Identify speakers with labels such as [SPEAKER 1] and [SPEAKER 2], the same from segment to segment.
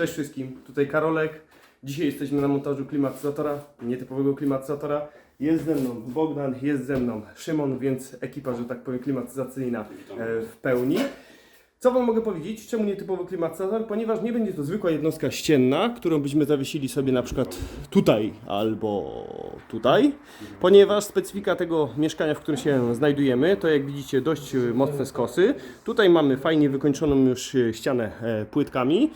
[SPEAKER 1] Cześć wszystkim, tutaj Karolek. Dzisiaj jesteśmy na montażu klimatyzatora, nietypowego klimatyzatora. Jest ze mną Bogdan, jest ze mną Szymon, więc ekipa, że tak powiem, klimatyzacyjna e, w pełni. Co Wam mogę powiedzieć? Czemu nietypowy klimatyzator? Ponieważ nie będzie to zwykła jednostka ścienna, którą byśmy zawiesili sobie na przykład tutaj albo tutaj, ponieważ specyfika tego mieszkania, w którym się znajdujemy, to jak widzicie dość mocne skosy. Tutaj mamy fajnie wykończoną już ścianę e, płytkami.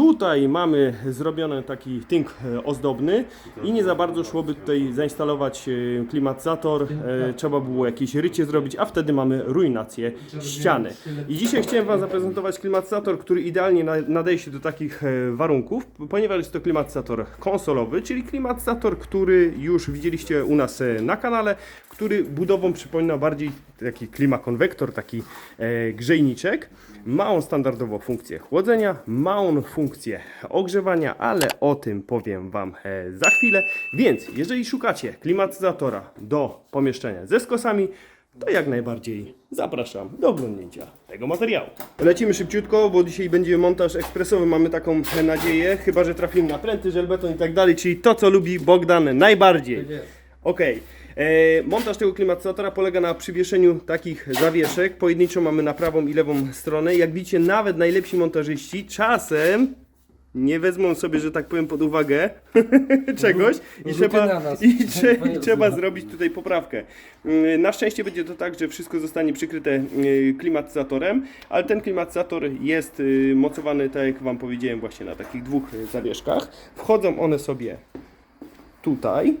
[SPEAKER 1] Tutaj mamy zrobiony taki tynk e, ozdobny i nie za bardzo szłoby tutaj zainstalować e, klimatyzator, e, trzeba było jakieś rycie zrobić, a wtedy mamy ruinację ściany. I dzisiaj chciałem Wam zaprezentować klimatyzator, który idealnie na- nadaje się do takich warunków, ponieważ jest to klimatyzator konsolowy, czyli klimatyzator, który już widzieliście u nas na kanale, który budową przypomina bardziej taki klimakonwektor, taki e, grzejniczek. Ma on standardowo funkcję chłodzenia, ma on funkcję ogrzewania, ale o tym powiem Wam e, za chwilę. Więc jeżeli szukacie klimatyzatora do pomieszczenia ze skosami, to jak najbardziej zapraszam do oglądnięcia tego materiału. Lecimy szybciutko, bo dzisiaj będzie montaż ekspresowy, mamy taką nadzieję, chyba że trafimy na pręty, żelbeton i tak dalej, czyli to co lubi Bogdan najbardziej. Okej. E, Montaż tego klimatyzatora polega na przywieszeniu takich zawieszek. Pojedynczo mamy na prawą i lewą stronę. Jak widzicie, nawet najlepsi montażyści czasem nie wezmą sobie, że tak powiem, pod uwagę czegoś i trzeba, i, trze, i trzeba
[SPEAKER 2] Rozumu.
[SPEAKER 1] zrobić tutaj poprawkę. Mm, Na szczęście będzie to tak, że wszystko zostanie przykryte y, klimatyzatorem, ale ten klimatyzator jest mocowany, tak jak Wam powiedziałem, właśnie na takich dwóch zawieszkach. Wchodzą one sobie tutaj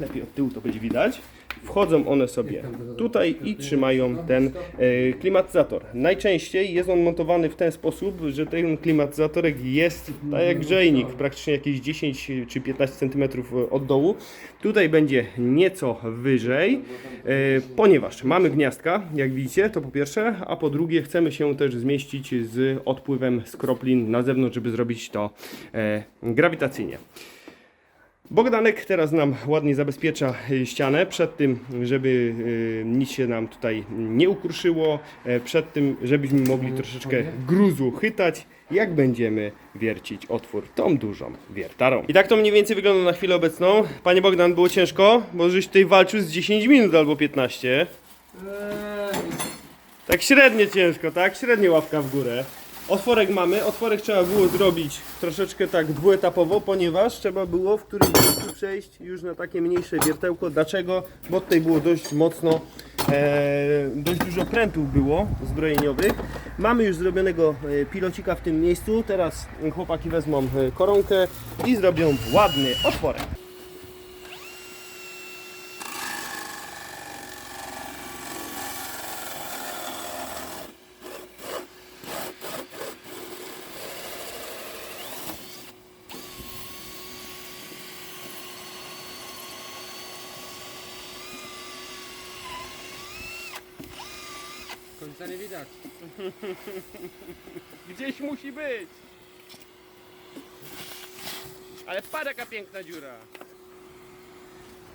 [SPEAKER 1] lepiej od tyłu to będzie widać. Wchodzą one sobie tutaj i trzymają ten e, klimatyzator. Najczęściej jest on montowany w ten sposób, że ten klimatyzatorek jest tak jak grzejnik, praktycznie jakieś 10 czy 15 cm od dołu. Tutaj będzie nieco wyżej, e, ponieważ mamy gniazdka, jak widzicie, to po pierwsze, a po drugie chcemy się też zmieścić z odpływem skroplin na zewnątrz, żeby zrobić to e, grawitacyjnie. Bogdanek teraz nam ładnie zabezpiecza y, ścianę przed tym, żeby y, nic się nam tutaj nie ukruszyło, e, przed tym, żebyśmy mogli troszeczkę gruzu chytać, jak będziemy wiercić otwór tą dużą wiertarą. I tak to mniej więcej wygląda na chwilę obecną. Panie Bogdan, było ciężko, bo żeś tutaj walczył z 10 minut albo 15. Tak średnio ciężko, tak? Średnie łapka w górę. Otworek mamy. Otworek trzeba było zrobić troszeczkę tak dwuetapowo, ponieważ trzeba było w którymś miejscu przejść już na takie mniejsze wiertełko. Dlaczego? Bo tutaj było dość mocno, e, dość dużo prętów było zbrojeniowych. Mamy już zrobionego e, pilocika w tym miejscu. Teraz chłopaki wezmą e, koronkę i zrobią ładny otworek.
[SPEAKER 2] Końca nie widać.
[SPEAKER 1] Gdzieś musi być. Ale patrz jaka piękna dziura.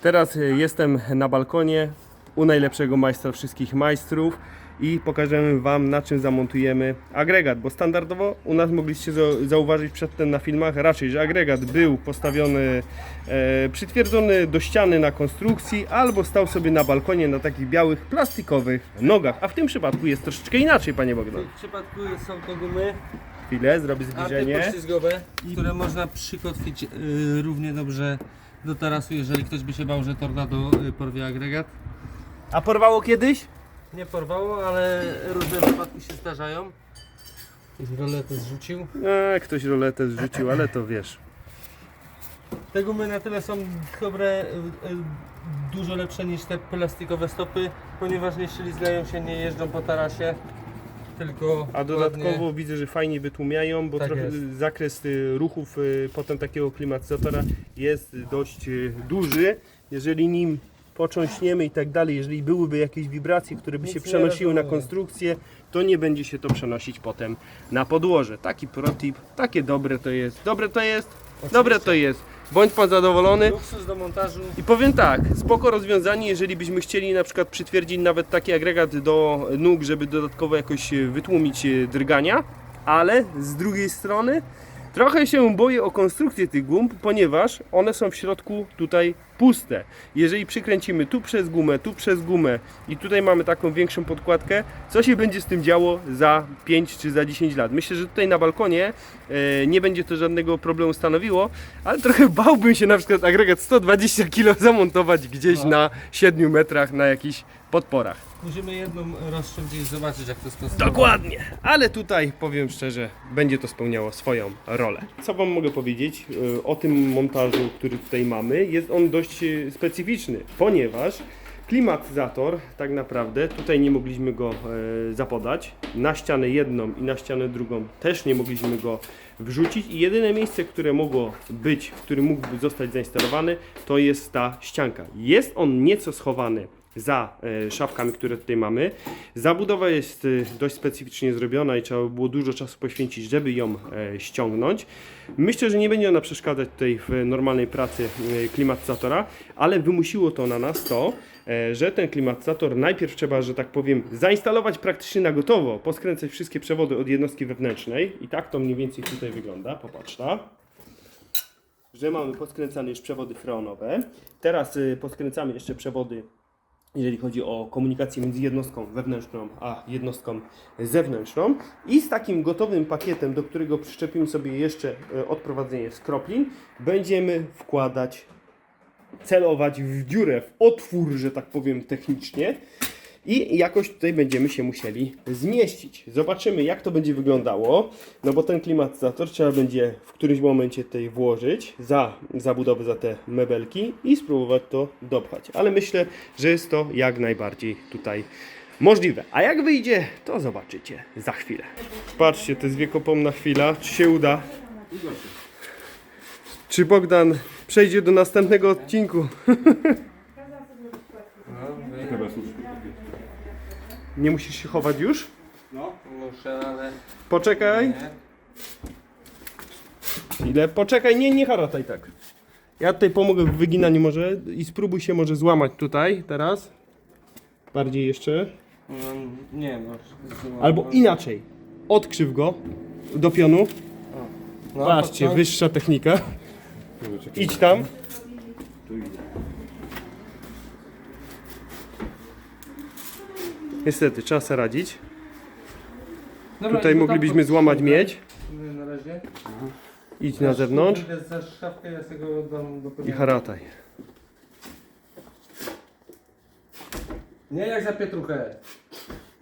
[SPEAKER 1] Teraz y, jestem na balkonie u najlepszego majstra wszystkich majstrów i pokażemy Wam na czym zamontujemy agregat, bo standardowo u nas mogliście za- zauważyć przedtem na filmach raczej, że agregat był postawiony, e, przytwierdzony do ściany na konstrukcji albo stał sobie na balkonie na takich białych plastikowych nogach, a w tym przypadku jest troszeczkę inaczej, Panie
[SPEAKER 2] W
[SPEAKER 1] Bogdan.
[SPEAKER 2] tym przypadku są to gumy
[SPEAKER 1] Chwilę, zrobię zbliżenie.
[SPEAKER 2] antypoślizgowe, które można przykotwić y, równie dobrze do tarasu, jeżeli ktoś by się bał, że tornado y, porwie agregat.
[SPEAKER 1] A porwało kiedyś?
[SPEAKER 2] Nie porwało, ale różne wypadki się zdarzają. Ktoś roletę zrzucił.
[SPEAKER 1] E, ktoś roletę zrzucił, ale to wiesz.
[SPEAKER 2] Te gumy na tyle są dobre, y, y, dużo lepsze niż te plastikowe stopy, ponieważ nie ślizgają się, nie jeżdżą po tarasie, tylko
[SPEAKER 1] A dodatkowo
[SPEAKER 2] ładnie-
[SPEAKER 1] widzę, że fajnie wytłumiają, bo
[SPEAKER 2] Tak
[SPEAKER 1] trochę
[SPEAKER 2] jest.
[SPEAKER 1] zakres y, ruchów y, potem takiego klimatyzatora jest dość y, duży. Jeżeli nim począśniemy i tak dalej, jeżeli byłyby jakieś wibracje, które by się przenosiły na konstrukcję, to nie będzie się to przenosić potem na podłoże. Taki protip, takie dobre to jest. Dobre to jest, dobre to jest. Bądź pan zadowolony.
[SPEAKER 2] Luksus do montażu.
[SPEAKER 1] I powiem tak, spoko rozwiązanie, jeżeli byśmy chcieli na przykład przytwierdzić nawet taki agregat do nóg, żeby dodatkowo jakoś wytłumić e, drgania, ale z drugiej strony Trochę się boję o konstrukcję tych gum, ponieważ one są w środku tutaj puste. Jeżeli przykręcimy tu przez gumę, tu przez gumę i tutaj mamy taką większą podkładkę, co się będzie z tym działo za 5 czy za 10 lat? Myślę, że tutaj na balkonie e, nie będzie to żadnego problemu stanowiło, ale trochę bałbym się na przykład agregat 120 kg zamontować gdzieś
[SPEAKER 2] No.
[SPEAKER 1] na 7 metrach na jakichś podporach.
[SPEAKER 2] Musimy jedną rozszerzyć i zobaczyć jak to skonstruować.
[SPEAKER 1] Dokładnie, ale tutaj powiem szczerze, będzie to spełniało swoją rolę. Co Wam mogę powiedzieć y, o tym montażu, który tutaj mamy? Jest on dość y, specyficzny, ponieważ klimatyzator tak naprawdę tutaj nie mogliśmy go e, zapodać. Na ścianę jedną i na ścianę drugą też nie mogliśmy go wrzucić i jedyne miejsce, które mogło być, w którym mógłby zostać zainstalowany, to jest ta ścianka. Jest on nieco schowany za e, szafkami, które tutaj mamy. Zabudowa jest e, dość specyficznie zrobiona i trzeba by było dużo czasu poświęcić, żeby ją e, ściągnąć. Myślę, że nie będzie ona przeszkadzać tutaj w normalnej pracy klimatyzatora, ale wymusiło to na nas to, że ten klimatyzator najpierw trzeba, że tak powiem, zainstalować praktycznie na gotowo, poskręcać wszystkie przewody od jednostki wewnętrznej i tak to mniej więcej tutaj wygląda. Popatrz, że mamy poskręcane już przewody freonowe. Teraz poskręcamy jeszcze przewody, jeżeli chodzi o komunikację między jednostką wewnętrzną a jednostką zewnętrzną. I z takim gotowym pakietem, do którego przyczepimy sobie jeszcze y, odprowadzenie skroplin, będziemy wkładać, celować w dziurę, w otwór, że tak powiem technicznie. I jakoś tutaj będziemy się musieli zmieścić. Zobaczymy, jak to będzie wyglądało. No bo ten klimatyzator trzeba będzie w którymś momencie tutaj włożyć za zabudowę, za te mebelki i spróbować to dopchać. Ale myślę, że jest to jak najbardziej tutaj możliwe. A jak wyjdzie, to zobaczycie za chwilę. Patrzcie, to jest wiekopomna chwila. Czy się uda? Czy Bogdan przejdzie do następnego odcinku?
[SPEAKER 2] No, wy-
[SPEAKER 1] Nie musisz się chować już?
[SPEAKER 2] muszę, ale
[SPEAKER 1] Poczekaj.
[SPEAKER 2] nie.
[SPEAKER 1] Chwilę, poczekaj, nie, nie harataj tak. Ja tutaj pomogę w wyginaniu może i spróbuj się może złamać tutaj teraz. Bardziej jeszcze.
[SPEAKER 2] No, nie no.
[SPEAKER 1] Albo inaczej. Odkrzyw go do pionu.
[SPEAKER 2] No,
[SPEAKER 1] Patrzcie, wyższa technika. Idź tam. Niestety, trzeba sobie radzić.
[SPEAKER 2] Dobra,
[SPEAKER 1] Tutaj
[SPEAKER 2] to
[SPEAKER 1] moglibyśmy złamać miedź.
[SPEAKER 2] Na razie.
[SPEAKER 1] Idź na zewnątrz
[SPEAKER 2] Idę za szafkę, ja sobie go dam do
[SPEAKER 1] i harataj.
[SPEAKER 2] Nie jak za pietruchę.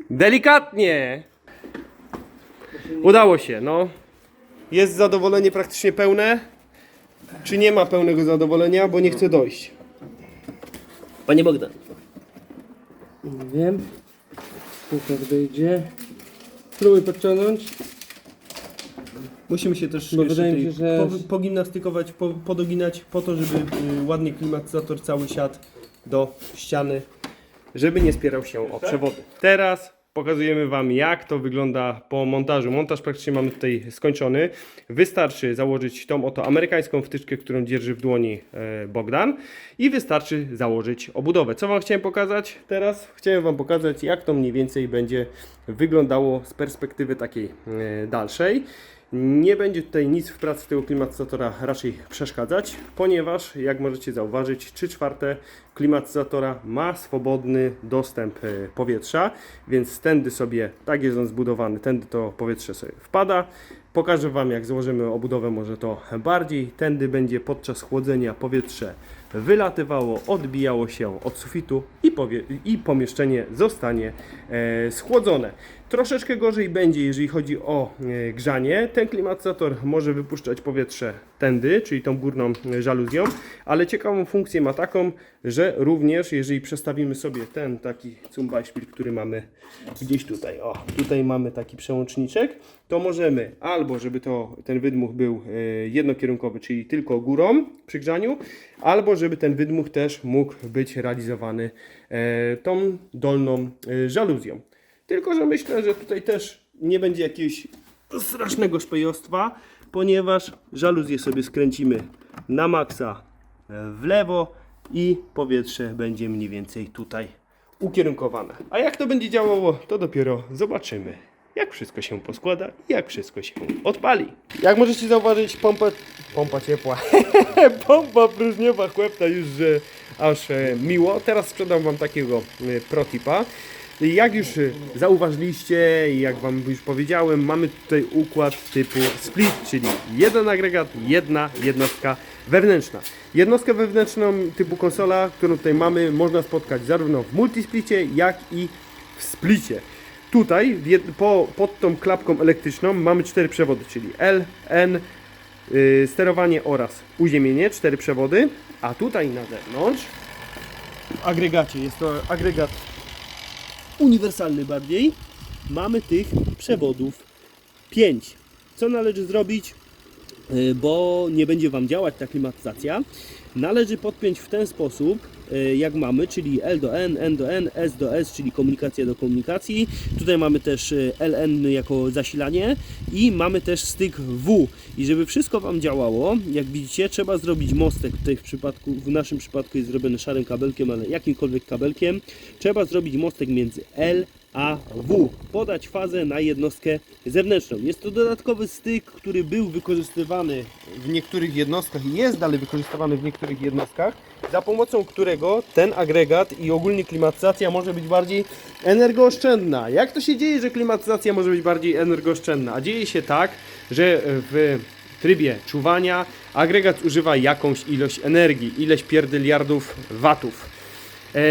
[SPEAKER 1] Delikatnie! Udało się, no. Jest zadowolenie praktycznie pełne? Czy nie ma pełnego zadowolenia, bo nie chce dojść? Panie Bogdan.
[SPEAKER 2] Nie wiem. Tutaj wyjdzie. Spróbuj podciągnąć.
[SPEAKER 1] Musimy się też
[SPEAKER 2] Bo wydaje mi się, że-
[SPEAKER 1] po, pogimnastykować, po, podoginać po to, żeby y, ładnie klimatyzator cały siadł do ściany, żeby nie spierał się o przewody. Teraz pokazujemy Wam jak to wygląda po montażu. Montaż praktycznie mamy tutaj skończony. Wystarczy założyć tą oto amerykańską wtyczkę, którą dzierży w dłoni e, Bogdan i wystarczy założyć obudowę. Co Wam chciałem pokazać teraz? Chciałem Wam pokazać jak to mniej więcej będzie wyglądało z perspektywy takiej e, dalszej. Nie będzie tutaj nic w pracy tego klimatyzatora raczej przeszkadzać, ponieważ jak możecie zauważyć, 3 czwarte klimatyzatora ma swobodny dostęp e, powietrza, więc tędy sobie, tak jest on zbudowany, tędy to powietrze sobie wpada. Pokażę Wam jak złożymy obudowę może to bardziej. Tędy będzie podczas chłodzenia powietrze wylatywało, odbijało się od sufitu i, i pomieszczenie zostanie e, schłodzone. Troszeczkę gorzej będzie, jeżeli chodzi o e, grzanie. Ten klimatyzator może wypuszczać powietrze tędy, czyli tą górną e, żaluzją, ale ciekawą funkcję ma taką, że również jeżeli przestawimy sobie ten taki Zumbeispiel, który mamy gdzieś tutaj, o, tutaj mamy taki przełączniczek, to możemy albo, żeby to, ten wydmuch był e, jednokierunkowy, czyli tylko górą przy grzaniu, albo żeby ten wydmuch też mógł być realizowany tą dolną żaluzją. Tylko, że myślę, że tutaj też nie będzie jakiegoś strasznego szpejostwa, ponieważ żaluzję sobie skręcimy na maksa w lewo i powietrze będzie mniej więcej tutaj ukierunkowane. A jak to będzie działało, to dopiero zobaczymy jak wszystko się poskłada i jak wszystko się odpali. Jak możecie zauważyć, pompa, pompa ciepła, pompa próżniowa chłepta już że aż e, miło. Teraz sprzedam Wam takiego e, protipa. Jak już e, zauważyliście i jak Wam już powiedziałem, mamy tutaj układ typu split, czyli jeden agregat, jedna jednostka wewnętrzna. Jednostkę wewnętrzną typu konsola, którą tutaj mamy, można spotkać zarówno w multisplicie, jak i w splicie. Tutaj po, pod tą klapką elektryczną mamy cztery przewody, czyli L, N, y, sterowanie oraz uziemienie, cztery przewody, a tutaj na zewnątrz w agregacie, jest to agregat uniwersalny bardziej, mamy tych przewodów 5. Co należy zrobić, y, bo nie będzie Wam działać ta klimatyzacja? Należy podpiąć w ten sposób, jak mamy, czyli L do N, N do N, S do S, czyli komunikacja do komunikacji. Tutaj mamy też y, LN jako zasilanie i mamy też styk W. I żeby wszystko Wam działało, jak widzicie, trzeba zrobić mostek. Tutaj w przypadku, w naszym przypadku jest zrobiony szarym kabelkiem, ale jakimkolwiek kabelkiem. Trzeba zrobić mostek między L a W. Podać fazę na jednostkę zewnętrzną. Jest to dodatkowy styk, który był wykorzystywany w niektórych jednostkach i jest dalej wykorzystywany w niektórych jednostkach, za pomocą którego ten agregat i ogólnie klimatyzacja może być bardziej energooszczędna. Jak to się dzieje, że klimatyzacja może być bardziej energooszczędna? A dzieje się tak, że w trybie czuwania agregat używa jakąś ilość energii, ileś pierdyliardów watów. E,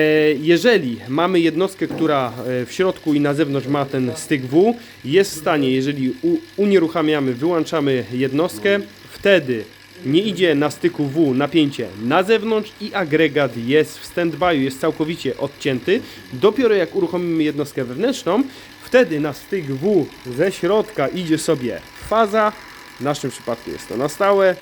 [SPEAKER 1] Jeżeli mamy jednostkę, która e, w środku i na zewnątrz ma ten styk W, jest w stanie, jeżeli unieruchamiamy, wyłączamy jednostkę, wtedy nie idzie na styku W napięcie na zewnątrz i agregat jest w stand-by, jest całkowicie odcięty. Dopiero jak uruchomimy jednostkę wewnętrzną, wtedy na styk W ze środka idzie sobie faza, w naszym przypadku jest to na stałe,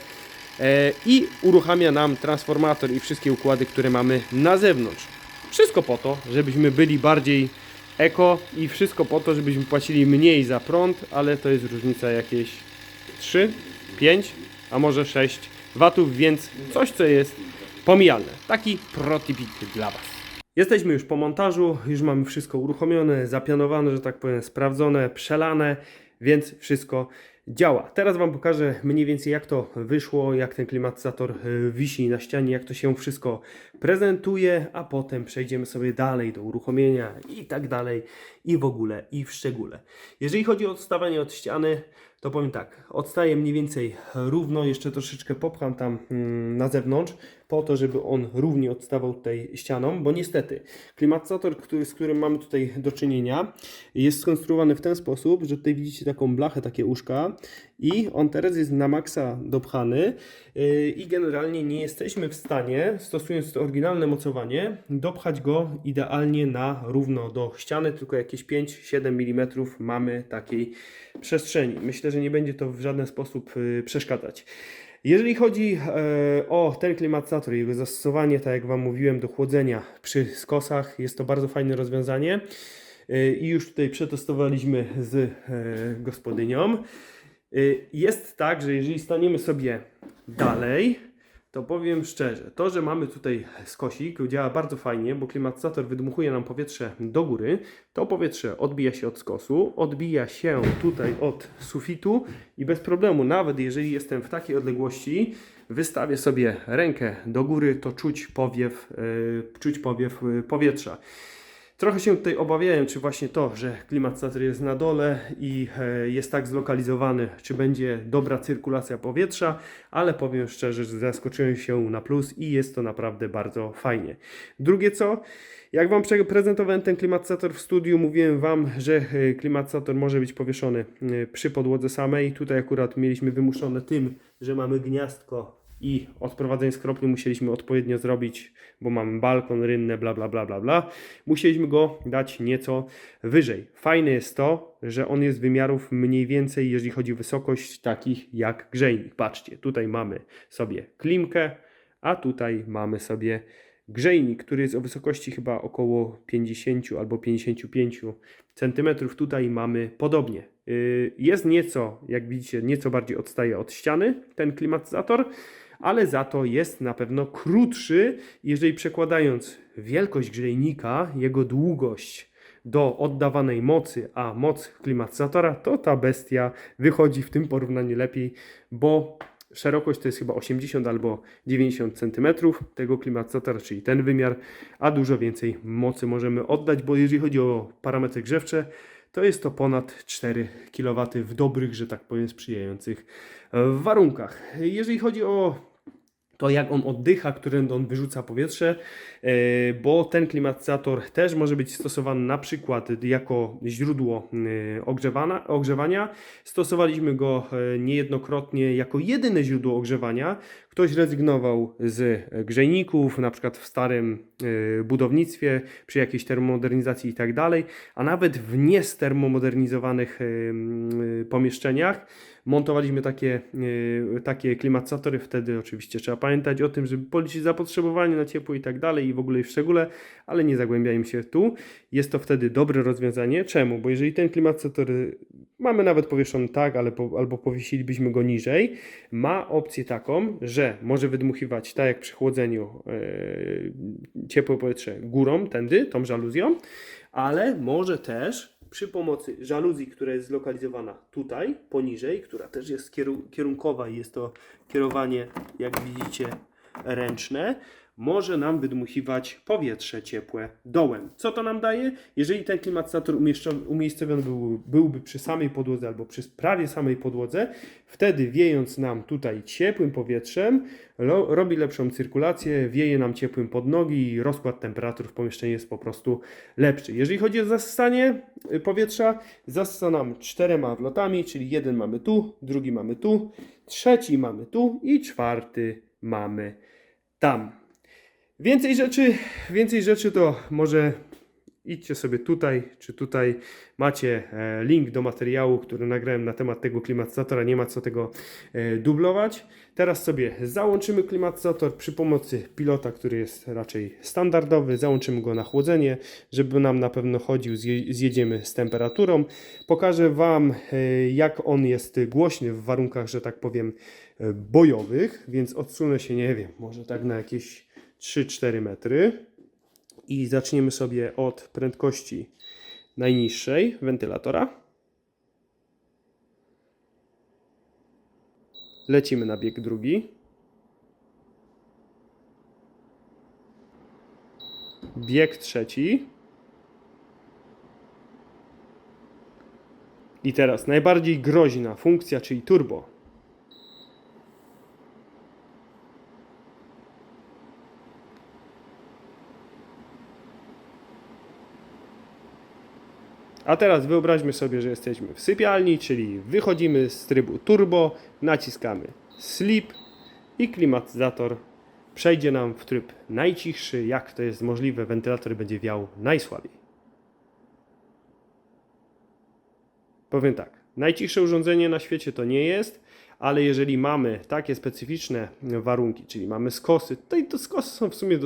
[SPEAKER 1] i uruchamia nam transformator i wszystkie układy, które mamy na zewnątrz. Wszystko po to, żebyśmy byli bardziej eko i wszystko po to, żebyśmy płacili mniej za prąd, ale to jest różnica jakieś 3, 5, a może 6 watów, więc coś co jest pomijalne. Taki protipik dla Was. Jesteśmy już po montażu, już mamy wszystko uruchomione, zapianowane, że tak powiem, sprawdzone, przelane, więc wszystko działa. Teraz Wam pokażę mniej więcej jak to wyszło, jak ten klimatyzator y, wisi na ścianie, jak to się wszystko prezentuje, a potem przejdziemy sobie dalej do uruchomienia i tak dalej i w ogóle i w szczególe. Jeżeli chodzi o odstawanie od ściany, to powiem tak, odstaje mniej więcej równo, jeszcze troszeczkę popcham tam mm, na zewnątrz, po to, żeby on równie odstawał tutaj ścianą, bo niestety klimatyzator, który, z którym mamy tutaj do czynienia, jest skonstruowany w ten sposób, że tutaj widzicie taką blachę, takie uszka i on teraz jest na maksa dopchany yy, i generalnie nie jesteśmy w stanie, stosując to oryginalne mocowanie, dopchać go idealnie na równo do ściany, tylko jakieś 5-7 mm mamy takiej przestrzeni. Myślę, że nie będzie to w żaden sposób yy, przeszkadzać. Jeżeli chodzi e, o ten klimatyzator i jego zastosowanie, tak jak Wam mówiłem, do chłodzenia przy skosach, jest to bardzo fajne rozwiązanie E, i już tutaj przetestowaliśmy z e, gospodynią. Jest tak, że jeżeli staniemy sobie dalej, to powiem szczerze, to, że mamy tutaj skosik działa bardzo fajnie, bo klimatyzator wydmuchuje nam powietrze do góry. To powietrze odbija się od skosu, odbija się tutaj od sufitu i bez problemu, nawet jeżeli jestem w takiej odległości, wystawię sobie rękę do góry, to czuć powiew, e, czuć powiew e, powietrza. Trochę się tutaj obawiałem, czy właśnie to, że klimatyzator jest na dole i e, jest tak zlokalizowany, czy będzie dobra cyrkulacja powietrza, ale powiem szczerze, że zaskoczyłem się na plus i jest to naprawdę bardzo fajnie. Drugie co, jak Wam prezentowałem ten klimatyzator w studiu, mówiłem Wam, że e, klimatyzator może być powieszony e, przy podłodze samej. Tutaj akurat mieliśmy wymuszone tym, że mamy gniazdko i odprowadzenie skropni musieliśmy odpowiednio zrobić, bo mamy balkon, rynnę, bla bla bla bla bla. Musieliśmy go dać nieco wyżej. Fajne jest to, że on jest wymiarów mniej więcej, jeżeli chodzi o wysokość, takich jak grzejnik. Patrzcie, tutaj mamy sobie klimkę, a tutaj mamy sobie grzejnik, który jest o wysokości chyba około 50 albo 55 centymetrów. Tutaj mamy podobnie. Yy, Jest nieco, jak widzicie, nieco bardziej odstaje od ściany ten klimatyzator, ale za to jest na pewno krótszy, jeżeli przekładając wielkość grzejnika, jego długość do oddawanej mocy, a moc klimatyzatora, to ta bestia wychodzi w tym porównaniu lepiej, bo szerokość to jest chyba 80 albo 90 cm tego klimatyzatora, czyli ten wymiar, a dużo więcej mocy możemy oddać, bo jeżeli chodzi o parametry grzewcze, to jest to ponad 4 kW w dobrych, że tak powiem, sprzyjających warunkach. Jeżeli chodzi o to jak on oddycha, którym on wyrzuca powietrze, e, bo ten klimatyzator też może być stosowany na przykład jako źródło e, ogrzewania. Stosowaliśmy go e, niejednokrotnie jako jedyne źródło ogrzewania. Ktoś rezygnował z grzejników, na przykład w starym e, budownictwie, przy jakiejś termomodernizacji i tak dalej, a nawet w niestermomodernizowanych e, m, pomieszczeniach montowaliśmy takie, takie klimatyzatory. Wtedy oczywiście trzeba pamiętać o tym, żeby policzyć zapotrzebowanie na ciepło i tak dalej i w ogóle i w szczególe, ale nie zagłębiajmy się tu. Jest to wtedy dobre rozwiązanie. Czemu? Bo jeżeli ten klimatyzator y, mamy nawet powieszony tak, ale albo powiesilibyśmy go niżej, ma opcję taką, że może wydmuchiwać tak jak przy chłodzeniu e, ciepłe powietrze górą, tędy, tą żaluzją, ale może też przy pomocy żaluzji, która jest zlokalizowana tutaj, poniżej, która też jest kieru- kierunkowa i jest to kierowanie, jak widzicie, ręczne, może nam wydmuchiwać powietrze ciepłe dołem. Co to nam daje? Jeżeli ten klimatyzator umiejscowiony był, byłby przy samej podłodze albo przy prawie samej podłodze, wtedy wiejąc nam tutaj ciepłym powietrzem, lo, robi lepszą cyrkulację, wieje nam ciepłym pod nogi i rozkład temperatur w pomieszczeniu jest po prostu lepszy. Jeżeli chodzi o zasysanie y, powietrza, zasysa nam czterema wlotami, czyli jeden mamy tu, drugi mamy tu, trzeci mamy tu i czwarty mamy tam. Więcej rzeczy, więcej rzeczy to może idźcie sobie tutaj czy tutaj. Macie e, link do materiału, który nagrałem na temat tego klimatyzatora. Nie ma co tego e, dublować. Teraz sobie załączymy klimatyzator przy pomocy pilota, który jest raczej standardowy. Załączymy go na chłodzenie, żeby nam na pewno chodził. Zje, zjedziemy z temperaturą. Pokażę Wam, e, jak on jest głośny w warunkach, że tak powiem, bojowych. Więc odsunę się, nie wiem, może tak na jakieś 3-4 metry i zaczniemy sobie od prędkości najniższej wentylatora. Lecimy na bieg drugi. Bieg trzeci. I teraz najbardziej groźna funkcja, czyli turbo. A teraz wyobraźmy sobie, że jesteśmy w sypialni, czyli wychodzimy z trybu turbo, naciskamy sleep i klimatyzator przejdzie nam w tryb najcichszy. Jak to jest możliwe, wentylator będzie wiał najsłabiej. Powiem tak, najcichsze urządzenie na świecie to nie jest, ale jeżeli mamy takie specyficzne warunki, czyli mamy skosy, tutaj to skosy są w sumie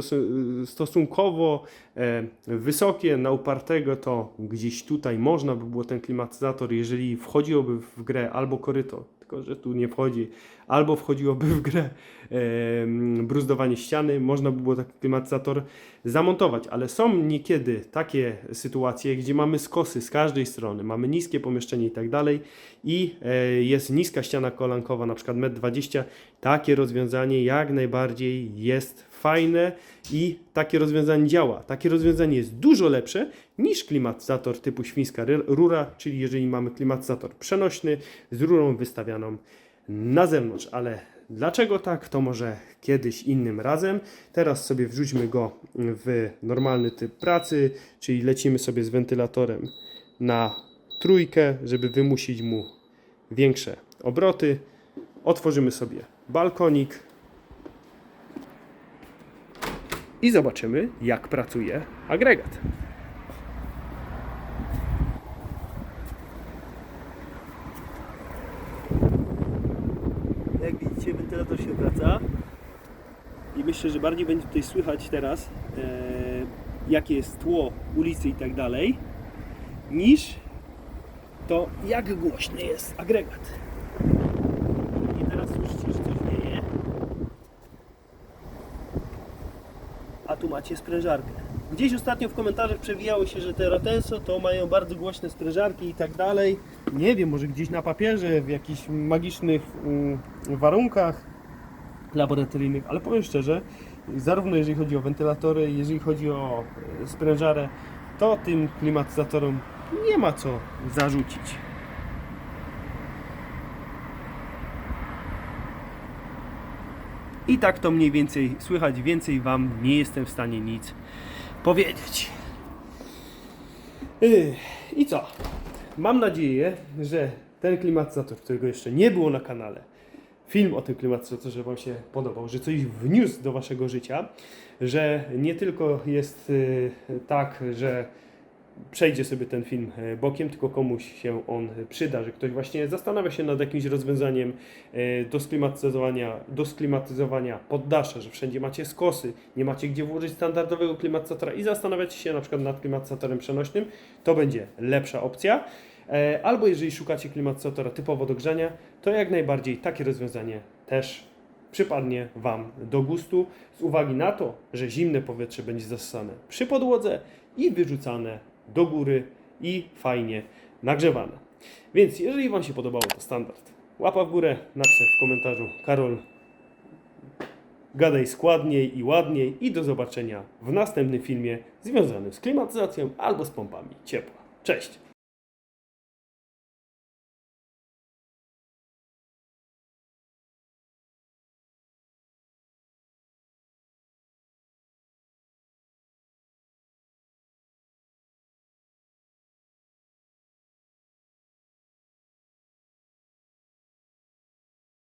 [SPEAKER 1] stosunkowo e, wysokie, na upartego to gdzieś tutaj można by było ten klimatyzator, jeżeli wchodziłoby w grę albo koryto, tylko że tu nie wchodzi, albo wchodziłoby w grę e, bruzdowanie ściany, można by było taki klimatyzator zamontować, ale są niekiedy takie sytuacje, gdzie mamy skosy z każdej strony, mamy niskie pomieszczenie i tak dalej i e, jest niska ściana kolankowa, na przykład 1,20 m, takie rozwiązanie jak najbardziej jest fajne i takie rozwiązanie działa. Takie rozwiązanie jest dużo lepsze niż klimatyzator typu świńska rura, czyli jeżeli mamy klimatyzator przenośny z rurą wystawianą na zewnątrz, ale dlaczego tak, to może kiedyś innym razem. Teraz sobie wrzućmy go w normalny typ pracy, czyli lecimy sobie z wentylatorem na trójkę, żeby wymusić mu większe obroty. Otworzymy sobie balkonik i zobaczymy, jak pracuje agregat. Jak widzicie, wentylator się obraca i myślę, że bardziej będzie tutaj słychać teraz, e, jakie jest tło ulicy i tak dalej, niż to, jak głośny jest agregat. I teraz słyszycie, że coś wieje. A tu macie sprężarkę.
[SPEAKER 3] Gdzieś ostatnio w komentarzach przewijało się, że te Rotenso to mają bardzo głośne sprężarki i tak dalej.
[SPEAKER 1] Nie wiem, może gdzieś na papierze, w jakichś magicznych mm, warunkach laboratoryjnych, ale powiem szczerze, zarówno jeżeli chodzi o wentylatory, jeżeli chodzi o e, sprężarę, to tym klimatyzatorom nie ma co zarzucić. I tak to mniej więcej słychać, więcej Wam nie jestem w stanie nic powiedzieć. I co? Mam nadzieję, że ten klimatyzator, którego jeszcze nie było na kanale, film o tym klimatyzatorze Wam się podobał, że coś wniósł do Waszego życia, że nie tylko jest y, tak, że przejdzie sobie ten film e, bokiem, tylko komuś się on przyda, że ktoś właśnie zastanawia się nad jakimś rozwiązaniem e, do sklimatyzowania, do sklimatyzowania poddasza, że wszędzie macie skosy, nie macie gdzie włożyć standardowego klimatyzatora i zastanawiacie się na przykład nad klimatyzatorem przenośnym, to będzie lepsza opcja. E, Albo jeżeli szukacie klimatyzatora typowo do grzania, to jak najbardziej takie rozwiązanie też przypadnie Wam do gustu z uwagi na to, że zimne powietrze będzie zasane przy podłodze i wyrzucane do góry i fajnie nagrzewane. Więc jeżeli Wam się podobało, to standard. Łapa w górę, napisać w komentarzu Karol gadaj składniej i ładniej i do zobaczenia w następnym filmie związanym z klimatyzacją albo z pompami ciepła. Cześć!